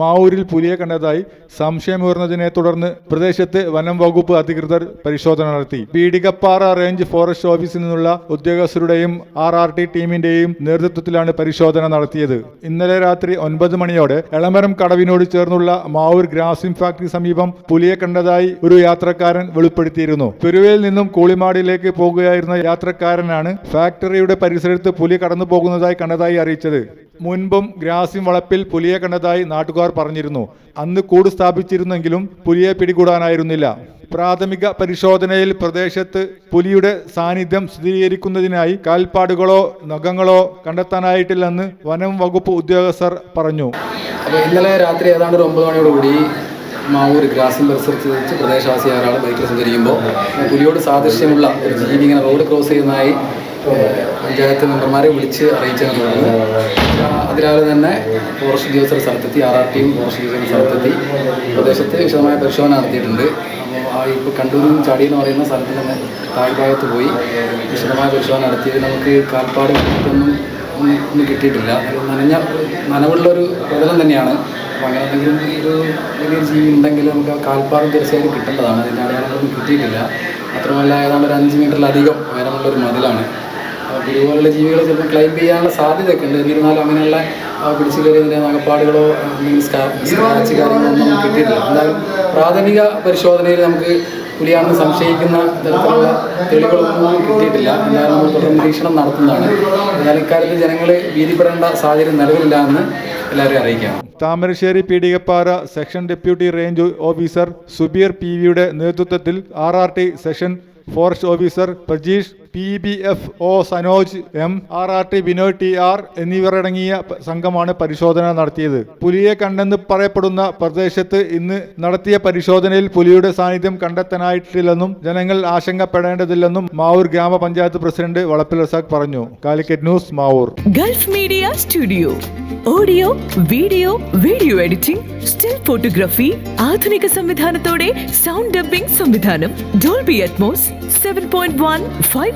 മാവൂരിൽ പുലിയെ കണ്ടതായി സംശയമുയർന്നതിനെ തുടർന്ന് പ്രദേശത്ത് വനം വകുപ്പ് അധികൃതർ പരിശോധന നടത്തി. പീടികപ്പാറ റേഞ്ച് ഫോറസ്റ്റ് ഓഫീസിൽ നിന്നുള്ള ഉദ്യോഗസ്ഥരുടെയും ആർ ആർ ടി ടീമിന്റെയും നേതൃത്വത്തിലാണ് പരിശോധന നടത്തിയത്. ഇന്നലെ രാത്രി ഒൻപത് മണിയോടെ എളമരം കടവിനോട് ചേർന്നുള്ള മാവൂർ ഗ്രാസിം ഫാക്ടറി സമീപം പുലിയെ കണ്ടതായി ഒരു യാത്രക്കാരൻ വെളിപ്പെടുത്തിയിരുന്നു. പെരുവയിൽ നിന്നും കൂളിമാടിലേക്ക് പോകുകയായിരുന്ന യാത്രക്കാരനാണ് ഫാക്ടറിയുടെ പരിസരത്ത് പുലി കടന്നു പോകുന്നതായി കണ്ടതായി അറിയിച്ചത്. മുൻപും ഗ്രാസിം വളപ്പിൽ പുലിയെ കണ്ടതായി നാട്ടുകാർ പറഞ്ഞിരുന്നു. അന്ന് കൂട് സ്ഥാപിച്ചിരുന്നെങ്കിലും പുലിയെ പിടികൂടാനായിരുന്നില്ല. പ്രാഥമിക പരിശോധനയിൽ പ്രദേശത്ത് പുലിയുടെ സാന്നിധ്യം സ്ഥിരീകരിക്കുന്നതിനായി കാൽപ്പാടുകളോ നഖങ്ങളോ കണ്ടെത്താനായിട്ടില്ലെന്ന് വനം വകുപ്പ് ഉദ്യോഗസ്ഥർ പറഞ്ഞു. ഇന്നലെ രാത്രി ഏതാണ്ട് ഒരു ഒമ്പത് മണിയോടുകൂടി മാവൂർ ഗ്രാസിൻ പരിസരത്ത് വെച്ച് പ്രദേശവാസിയായ ഒരാൾ ബൈക്കിൽ സഞ്ചരിക്കുമ്പോൾ പുലിയോട് സാദൃശ്യമുള്ള ഒരു ജീവി ഇങ്ങനെ റോഡ് ക്രോസ് ചെയ്യുന്നതായി പഞ്ചായത്ത് മെമ്പർമാരെ വിളിച്ച് ആ, അതിരാവിലെ തന്നെ ഫോറസ്റ്റ് ഉദ്യോഗസ്ഥർ സ്ഥലത്തെത്തി ആർ ആർ ടിയും ഫോറസ്റ്റ് ഉദ്യോഗസ്ഥർ സ്ഥലത്തെത്തി പ്രദേശത്ത് വിശദമായ പരിശോധന നടത്തിയിട്ടുണ്ട്. അപ്പോൾ ഇപ്പോൾ കണ്ടൂരും ചാടി എന്ന് പറയുന്ന സ്ഥലത്ത് തന്നെ താഴ്ഭാഗത്ത് പോയി വിശദമായ പരിശോധന നടത്തി നമുക്ക് കാൽപ്പാട് ഒന്നും ഒന്നും കിട്ടിയിട്ടില്ല. നനഞ്ഞ നനവുള്ളൊരു പ്രതലം തന്നെയാണ്. അപ്പോൾ അങ്ങനെ എന്തെങ്കിലും ഒരു വലിയൊരു ജീവി ഉണ്ടെങ്കിൽ നമുക്ക് ആ കാൽപ്പാടും തീർച്ചയായും കിട്ടേണ്ടതാണ്. അതിന്റെ അടയാളങ്ങളൊന്നും കിട്ടിയിട്ടില്ല. മാത്രമല്ല ഏതാണ്ട് ഒരു അഞ്ച് മീറ്ററിലധികം ഉയരമുള്ളൊരു മതിലാണ്. ഇതുപോലുള്ള ജീവികൾ ചിലപ്പോൾ ക്ലൈം ചെയ്യാനുള്ള സാധ്യതയൊക്കെ ഉണ്ട്. എന്നിരുന്നാലും അങ്ങനെയുള്ള പിടിച്ചു കയറിയതിന്റെ നഗപ്പാടുകളോ എന്തെങ്കിലും സ്കാ സ്ക്രാച്ച് കാര്യങ്ങളൊന്നും നമുക്ക് കിട്ടിയിട്ടില്ല. എന്തായാലും പ്രാഥമിക പരിശോധനയിൽ നമുക്ക് പുലിയാണെന്ന് സംശയിക്കുന്ന തരത്തിലുള്ള തെളിവുകളൊന്നും കിട്ടിയിട്ടില്ല. എന്നാലും നമ്മൾ തുടർ നിരീക്ഷണം നടത്തുന്നതാണ്. എന്നാൽ ഇക്കാര്യത്തിൽ ജനങ്ങൾ ഭീതിപ്പെടേണ്ട സാഹചര്യം നിലവിലില്ല എന്ന് എല്ലാവരെയും അറിയിക്കാം. Thamarassery Peedikappara section deputy range officer Subeer P വിയുടെ നേതൃത്വത്തിൽ R R T section forest officer Prajeesh P B F O Sanoj M R R T Binoy T R എന്നിവരടങ്ങിയ സംഘമാണ് പരിശോധന നടത്തിയത്. പുലിയെ കണ്ടെന്ന് പറയപ്പെടുന്ന പ്രദേശത്ത് ഇന്ന് നടത്തിയ പരിശോധനയിൽ പുലിയുടെ സാന്നിധ്യം കണ്ടെത്താനായിട്ടില്ലെന്നും ജനങ്ങൾ ആശങ്കപ്പെടേണ്ടതില്ലെന്നും മാവൂർ ഗ്രാമപഞ്ചായത്ത് പ്രസിഡന്റ് വളപ്പിൽ റസാഖ് പറഞ്ഞു. Calicut news Mavoor. Gulf media studio. Audio video video editing still photography ആധുനിക സംവിധാനത്തോടെ സൗണ്ട് ഡബ്ബിംഗ് സംവിധാനം. Dolby Atmos seven point one five